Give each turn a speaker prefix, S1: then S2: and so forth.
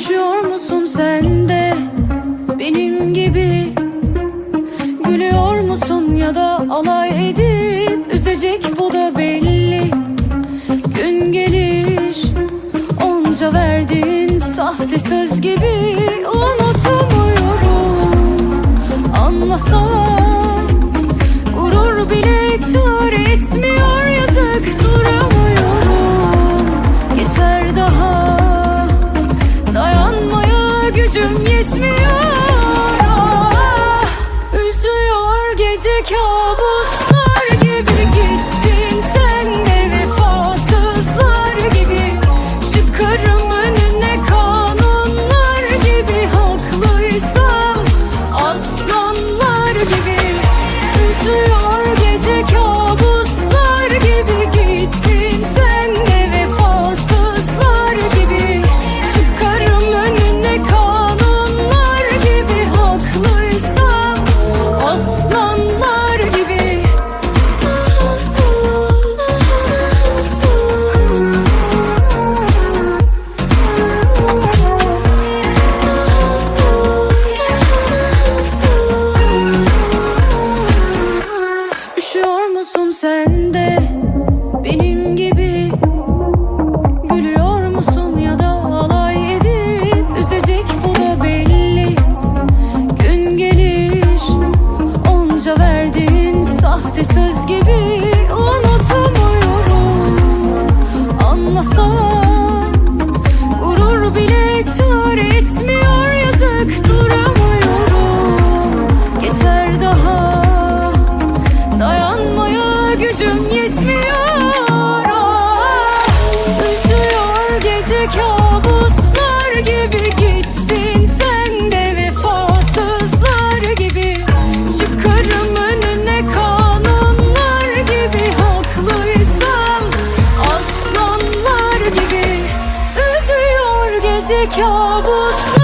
S1: Üşüyor musun sen de benim gibi? Gülüyor musun ya da alay edip Üzecek bu da belli. Gün gelir onca verdiğin sahte söz gibi Unutamıyorum. Anlasam Gurur bile çare etmiyor yazık yetmiyor Ah, Üzüyor gece kabuslar sahte söz gibi Unutamıyorum. Anlasam bitti kabus.